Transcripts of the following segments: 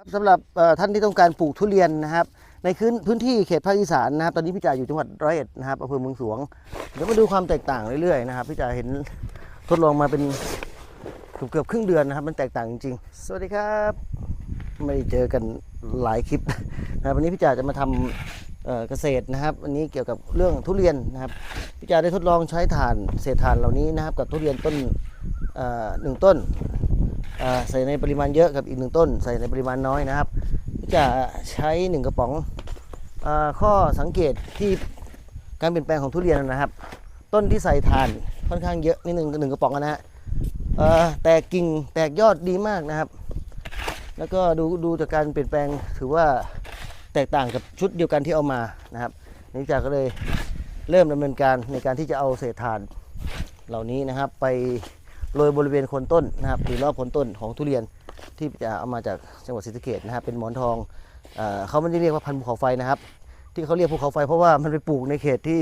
ครับสำหรับท่านที่ต้องการปลูกทุเรียนนะครับ ในพื้นที่เขตภาคอีสานนะครับ ตอนนี้พี่จ่าอยู่จังหวัดร้อยเอ็ดนะครับอำเภอเมืองสวง เดี๋ยวมาดูความแตกต่างเรื่อยๆนะครับพี่จ่าเห็นทดลองมาเป็นเกือบเกือบครึ่งเดือนนะครับ มันแตกต่างจริงๆ สวัสดีครับ ไม่ได้เจอกันหลายคลิปนะครับวันนี้พี่จ่าจะมาทำเอ่อเกษตรนะครับวันนี้เกี่ยวกับเรื่องทุเรียนนะครับพี่จ่าได้ทดลองใช้ถ่านเศษถ่านเหล่านี้นะครับ กับทุเรียนต้นหนึ่งต้น ใส่ในปริมาณเยอะกับอีกหนึ่งต้น ใส่ในปริมาณน้อยนะครับ จะใช้หนึ่งกระป๋องอข้อสังเกตที่การเปลี่ยนแปลงของทุเรียนนะครับ ต้นที่ใส่ถ่านค่อนข้างเยอะนิดหนึ่งหนึ่งกระป๋องนะฮะแตกกิ่งแตกยอดดีมากนะครับ แล้วก็ดูดูจากการเปลี่ยนแปลงถือว่าแตกต่างกับชุดเดียวกันที่เอามานะครับนี่จากก็เลยเริ่มดำเนินการในการที่จะเอาเศษถ่านเหล่านี้นะครับไป โรยบริเวณโคนต้นนะครับหรือรอบโคนต้นของทุเรียนที่จะเอามาจากจังหวัดศรีสะเกษนะครับเป็นหมอนทองเอเขาไม่ได้เรียกว่าพันธุ์ภูเขาไฟนะครับ ที่เขาเรียกภูเขาไฟ เพราะว่ามันไปปลูกในเขตที่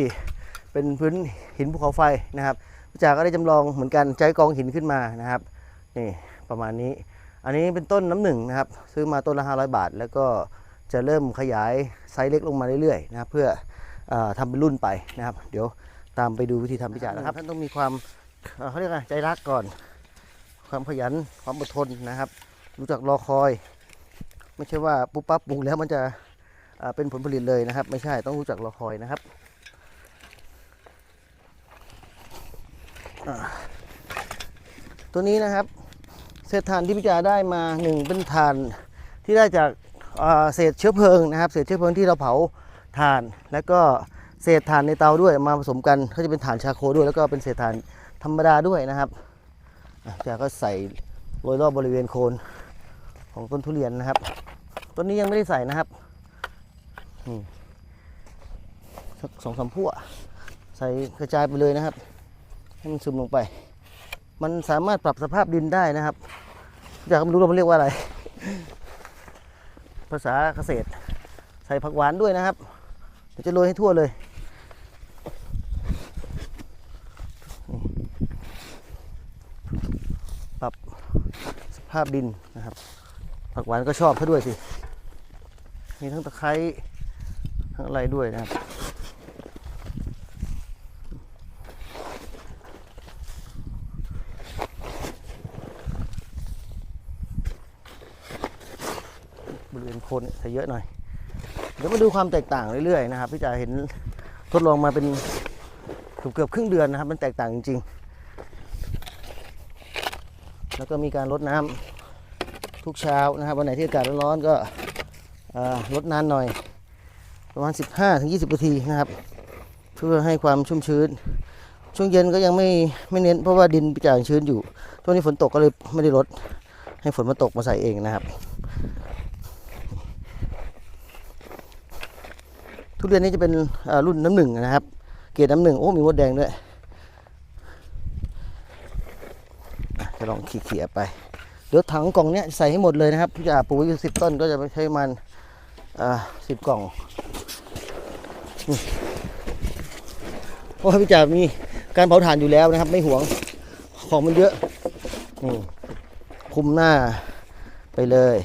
เป็นพื้นหินภูเขาไฟนะครับพี่จากก็ได้จำลองเหมือนกันใจกองหินขึ้นมานะครับนี่ประมาณนี้ อันนี้เป็นต้นน้ำหนึ่งนะครับ ซื้อมาต้นละ500 บาท แล้วก็จะเริ่มขยายไซส์เล็กลงมาเรื่อยๆนะครับเพื่อออทำเป็นรุ่นไปนะครับ เดี๋ยวตามไปดูวิธีทำพิจารนะครับท่านต้องมีความ เขาเรียกอะไรใจรักก่อน ความขยันความอดทนนะครับ รู้จักรอคอย ไม่ใช่ว่าปุ๊บปั๊บปลูกแล้วมันจะเป็นผลผลิตเลยนะครับ ไม่ใช่ต้องรู้จักรอคอยนะครับตัวนี้นะครับ เศษถ่านที่พิจารได้มาหนึ่งเป็นถ่านที่ได้จากาเศษเชื้อเพลิงนะครับ เศษเชื้อเพลิงที่เราเผาถ่าน แล้วก็เศษถ่านในเตาด้วยมาผสมกันก็จะเป็นถ่านชาโคด้วย แล้วก็เป็นเศษถ่าน ธรรมดาด้วยนะครับอะกก็ใส่โรยรอบบริเวณโคนของต้นทุเรียนนะครับ ต้นนี้ยังไม่ได้ใส่นะครับนี่สองสามพั่วใส่กระจายไปเลยนะครับ ให้มันซึมลงไป มันสามารถปรับสภาพดินได้นะครับอยากไม่รู้เราเรียกว่าอะไร ภาษาเกษตร ใส่ผักหวานด้วยนะครับเดี๋ยวจะโรยให้ทั่วเลย ปรับสภาพดินนะครับ ผักหวานก็ชอบเขาด้วยสิ มีทั้งตะไคร้ทั้งอะไรด้วยนะครับ บริเวณโคนเนี่ยใส่เยอะหน่อย เดี๋ยวมาดูความแตกต่างเรื่อยๆนะครับ พี่จ๋าเห็นทดลองมาเป็นเกือบเกือบครึ่งเดือนนะครับ มันแตกต่างจริงๆ แล้วก็มีการลดน้ำทุกเช้านะครับวันไหนที่อากาศร้อนๆก็ลดนานหน่อยประมาณ 15-20นาทีนะครับ เพื่อให้ความชุ่มชื้น ช่วงเย็นก็ยังไม่ไม่เน้นเพราะว่าดินพิจารชื้นอยู่ช่วงนี้ฝนตกก็เลยไม่ได้ลดให้ฝนมาตกมาใส่เองนะครับ ทุเรียนนี้จะเป็นรุ่นน้ำหนึ่งนะครับ เกรดน้ำหนึ่งโอ้มีมดแดงด้วย จะ ลองขี่เขี่ยไป เดี๋ยวถังกล่องเนี้ยใส่ให้หมดเลยนะครับพี่จะปลูกไว้อยู่สิบต้นก็จะใช้ประมันสิบกล่องเพราะพี่จ่ามีการเผาถ่านอยู่แล้วนะครับ ไม่หวงของมันเยอะนี่คุมหน้าไปเลย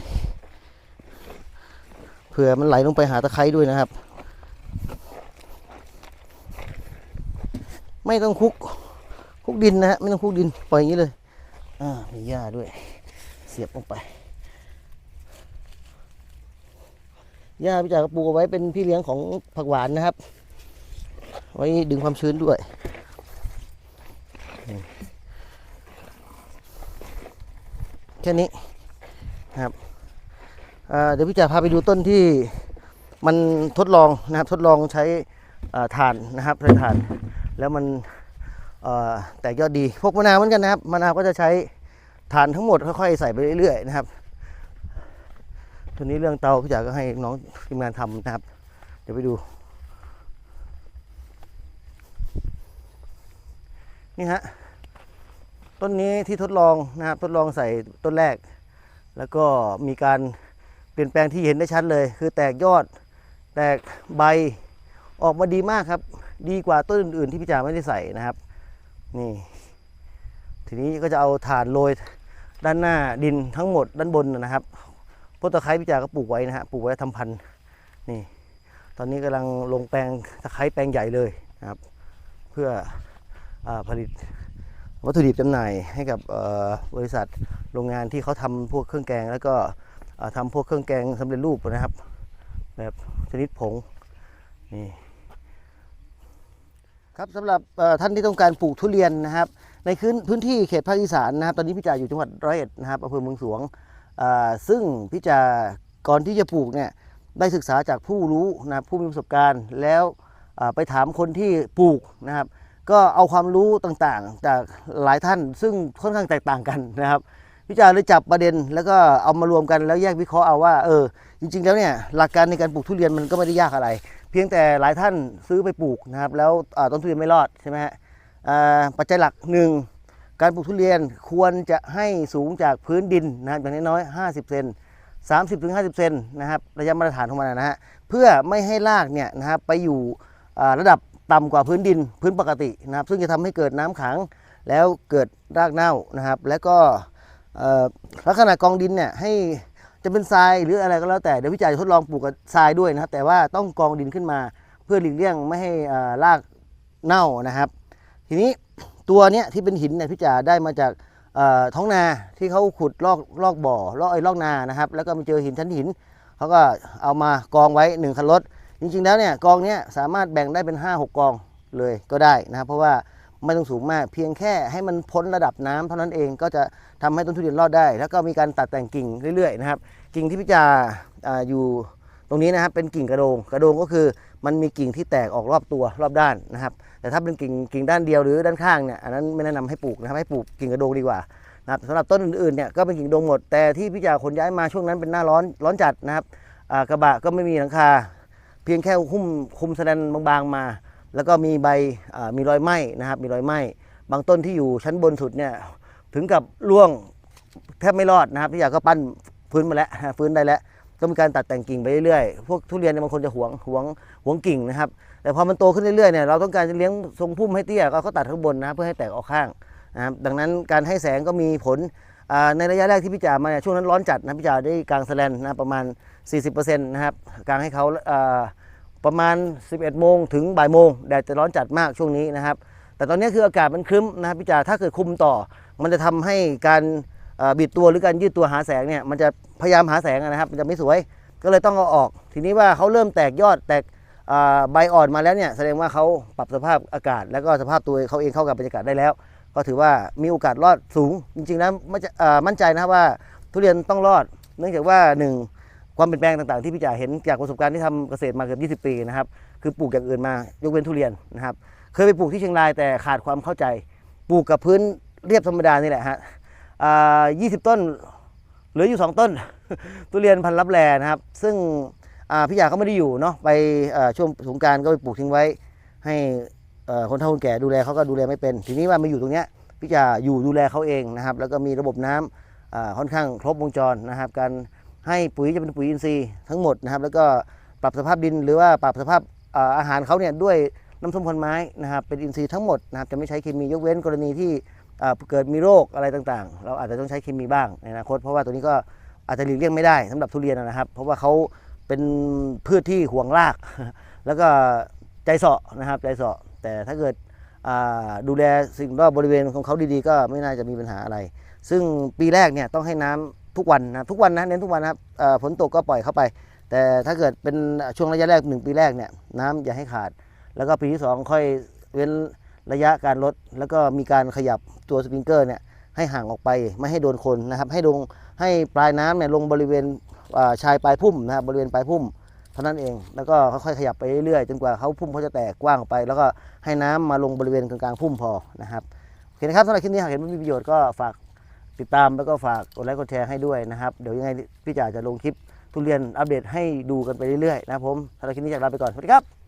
เผื่อมันไหลลงไปหาตะไคร้ด้วยนะครับ ไม่ต้องคลุกคลุกดินนะฮะไม่ต้องคลุกดินปล่อยอย่างนี้เลย อ่ามีหญ้าด้วย เสียบลงไปหญ้าพี่จ่าก็ปลูกไว้เป็นพี่เลี้ยงของผักหวานนะครับ ไว้ดึงความชื้นด้วยแค่นี้ครับเดี๋ยวพี่จ่าพาไปดูต้นที่มันทดลองนะครับทดลองใช้อ่าถ่านนะครับใช้ถ่าน แล้วมัน แตกยอดดีพวกมะนาวเหมือนกันนะครับมะนาวก็จะใช้ถ่านทั้งหมดค่อยๆใส่ไปเรื่อยๆนะครับตัวนี้เรื่องเตาพี่จ๋าก็ให้น้องทีมงานทำนะครับ เดี๋ยวไปดู นี่ฮะต้นนี้ที่ทดลองนะครับทดลองใส่ต้นแรก แล้วก็มีการเปลี่ยนแปลงที่เห็นได้ชัดเลย คือแตกยอดแตกใบออกมาดีมากครับ ดีกว่าต้นอื่นๆที่พี่จ๋าไม่ได้ใส่นะครับ นี่ ทีนี้ก็จะเอาถ่านโรยด้านหน้าดินทั้งหมดด้านบนนะครับพวกตะไคร้พี่จาก็ปลูกไว้นะฮะปลูกไว้ทำพันธุ์นี่ ตอนนี้กำลังลงแปลงตะไคร้แปลงใหญ่เลยนะครับ เพื่ออผลิตวัตถุดิบจำหน่ายให้กับบริษัทโรงงานที่เขาทำพวกเครื่องแกง แล้วก็อ่าทำพวกเครื่องแกงสำเร็จรูปนะครับ แบบชนิดผงนี่ ครับสำหรับท่านที่ต้องการปลูกทุเรียนนะครับ ในพื้นที่เขตภาคอีสานนะครับ ตอนนี้พี่จ่าอยู่จังหวัดร้อยเอ็ดนะครับอำเภอเมืองสวงซึ่งพี่จ่าก่อนที่จะปลูกเนี่ยได้ศึกษาจากผู้รู้นะครับผู้มีประสบการณ์ แล้วไปถามคนที่ปลูกนะครับ ก็เอาความรู้ต่างๆ จากหลายท่าน ซึ่งค่อนข้างแตกต่างกันนะครับพี่จ่าเลยจับประเด็น แล้วก็เอามารวมกันแล้วแยกวิเคราะห์เอาว่าเออจริง ๆ แล้วเนี่ยหลักการในการปลูกทุเรียนมันก็ไม่ได้ยากอะไร เพียงแต่หลายท่านซื้อไปปลูกนะครับแล้วต้นทุเรียนไม่รอดใช่ไหมฮะปัจจัยหลักหนึ่งการปลูกทุเรียนควรจะให้สูงจากพื้นดินนะครับอย่างน้อยๆ50 เซน30ถึง50 เซนนะครับระยะมาตรฐานของมันนะฮะเพื่อไม่ให้รากเนี่ยนะครับไปอยู่ระดับต่ำกว่าพื้นดินพื้นปกตินะครับ ซึ่งจะทำให้เกิดน้ำขังแล้วเกิดรากเน่านะครับ แล้วก็ลักษณะกองดินเนี่ยให้ จะเป็นทรายหรืออะไรก็แล้วแต่เดี๋ยวพี่จ่ายทดลองปลูกกับทรายด้วยนะครับ แต่ว่าต้องกองดินขึ้นมา เพื่อหลีกเลี่ยงไม่ให้อ่ารากเน่านะครับ ทีนี้ตัวเนี้ยที่เป็นหินเนี่ยพี่จ่าได้มาจากท้องนาที่เขาขุดลอกลอกบ่อลอกไอ้ลอกนานะครับ แล้วก็มีเจอหินชั้นหินเขาก็เอามากองไว้หนึ่งคันรถจริงๆแล้วเนี่ยกองเนี้ยสามารถแบ่งได้เป็น 5 6 กองเลยก็ได้นะครับ เพราะว่า ไม่ต้องสูงมาก เพียงแค่ให้มันพ้นระดับน้ำเท่านั้นเองก็จะทำให้ต้นทุเรียนรอดได้ แล้วก็มีการตัดแต่งกิ่งเรื่อยๆนะครับ กิ่งที่พี่จาอ่าอยู่ตรงนี้นะครับเป็นกิ่งกระโดง กระโดงก็คือมันมีกิ่งที่แตกออกรอบตัวรอบด้านนะครับ แต่ถ้าเป็นกิ่งกิ่งด้านเดียวหรือด้านข้างเนี่ยอันนั้นไม่แนะนำให้ปลูกนะครับให้ปลูกกิ่งกระโดงดีกว่านะครับสำหรับต้นอื่นๆเนี่ยก็เป็นกิ่งโดงหมดแต่ที่พี่จาขนย้ายมาช่วงนั้นเป็นหน้าร้อนร้อนจัดนะครับกระบะก็ไม่มีหลังคา เพียงแค่หุ้มคุมแสดนบางๆมา แล้วก็มีใบมีรอยไหม้นะครับ มีรอยไหม้บางต้นที่อยู่ชั้นบนสุดเนี่ยถึงกับร่วงแทบไม่รอดนะครับพี่อยากก็ปั้นฟื้นมาแล้วฟื้นได้แล้วก็มีการตัดแต่งกิ่งไปเรื่อยๆ พวกทุเรียนบางคนจะหวงหวงหวงกิ่งนะครับ แต่พอมันโตขึ้นเรื่อยๆเนี่ยเราต้องการจะเลี้ยงทรงพุ่มให้เตี้ยก็ตัดข้างบนนะเพื่อให้แตกออกข้างนะครับดังนั้นการให้แสงก็มีผลในระยะแรกที่พี่จ่ามาเนี่ยช่วงนั้นร้อนจัดนะพี่จ่าได้กลางแสลนนะประมาณ 40%นะครับกลางให้เขา ประมาณ 11 โมงถึงบ่ายโมงแดดจะร้อนจัดมากช่วงนี้นะครับ แต่ตอนนี้คืออากาศมันครึ้มนะครับพี่จ่าถ้าเกิดคุมต่อ มันจะทำให้การบิดตัวหรือการยืดตัวหาแสงเนี่ยมันจะพยายามหาแสงนะครับ มันจะไม่สวยก็เลยต้องเอาออก ทีนี้ว่าเขาเริ่มแตกยอดแตกใบอ่อนมาแล้วเนี่ยแสดงว่าเขาปรับสภาพอากาศ แล้วก็สภาพตัวเขาเองเข้ากับบรรยากาศได้แล้ว ก็ถือว่ามีโอกาสรอดสูงจริงๆแล้วมั่นใจเอ่อมั่นใจนะครับว่าทุเรียนต้องรอด เนื่องจากว่าหนึ่ง ความเปลี่ยนแปลงต่างๆที่พี่จ๋าเห็นจากประสบการณ์ที่ทำเกษตรมาเกือบ20 ปีนะครับคือปลูกอย่างอื่นมายกเว้นทุเรียนนะครับเคยไปปลูกที่เชียงรายแต่ขาดความเข้าใจ ปลูกกับพื้นเรียบธรรมดานี่แหละฮะอ่า20ต้นเหลืออยู่ 2 ต้น ทุเรียนพันธุ์ลับแลนะครับ ซึ่งพี่ยาก็ไม่ได้อยู่เนาะไปช่วงสงการก็ไปปลูกทิ้งไว้ให้คนเฒ่าคนแก่ดูแลเขาก็ดูแลไม่เป็น ทีนี้ว่ามาอยู่ตรงเนี้ยพี่ยาอยู่ดูแลเขาเองนะครับ แล้วก็มีระบบน้ำอ่าค่อนข้างครบวงจรนะครับ การ ให้ปุ๋ยจะเป็นปุ๋ยอินทรีย์ทั้งหมดนะครับแล้วก็ปรับสภาพดินหรือว่าปรับสภาพอาหารเขาเนี่ยด้วยน้ำส้มพันไม้นะครับเป็นอินทรีย์ทั้งหมดนะครับจะไม่ใช้เคมียกเว้นกรณีที่เกิดมีโรคอะไรต่างๆ เราอาจจะต้องใช้เคมีบ้างในอนาคต เพราะว่าตัวนี้ก็อาจจะหลีกเลี่ยงไม่ได้สำหรับทุเรียนนะครับ เพราะว่าเขาเป็นพืชที่ห่วงราก แล้วก็ใจเสาะนะครับใจเสาะแต่ถ้าเกิดดูแลสิ่งรอบบริเวณของเขาดีๆ ก็ไม่น่าจะมีปัญหาอะไร ซึ่งปีแรกเนี่ยต้องให้น้ำ ทุกวันนะทุกวันนะเน้นทุกวันนะครับฝนตกก็ปล่อยเข้าไป แต่ถ้าเกิดเป็นช่วงระยะแรกหนึ่งปีแรกเนี่ยน้ำอย่าให้ขาด แล้วก็ปีที่สองค่อยเว้นระยะการลด แล้วก็มีการขยับตัวสปริงเกอร์เนี่ยให้ห่างออกไปไม่ให้โดนคนนะครับ ให้ลงให้ปลายน้ำเนี่ยลงบริเวณชายปลายพุ่มนะครับบริเวณปลายพุ่มเท่านั้นเอง แล้วก็ค่อยๆขยับไปเรื่อยๆจนกว่าเขาพุ่มเขาจะแตกกว้างออกไป แล้วก็ให้น้ำมาลงบริเวณกลางๆพุ่มพอนะครับโอเคนะครับสำหรับคลิปนี้หากเห็นว่ามีประโยชน์ก็ฝาก ติดตามแล้วก็ฝากกดไลค์กดแชร์ให้ด้วยนะครับเดี๋ยวยังไงพี่จ๋าจะลงคลิปทุเรียนอัปเดตให้ดูกันไปเรื่อยๆนะผมสำหรับคลิปนี้จากลาไปก่อนสวัสดีครับ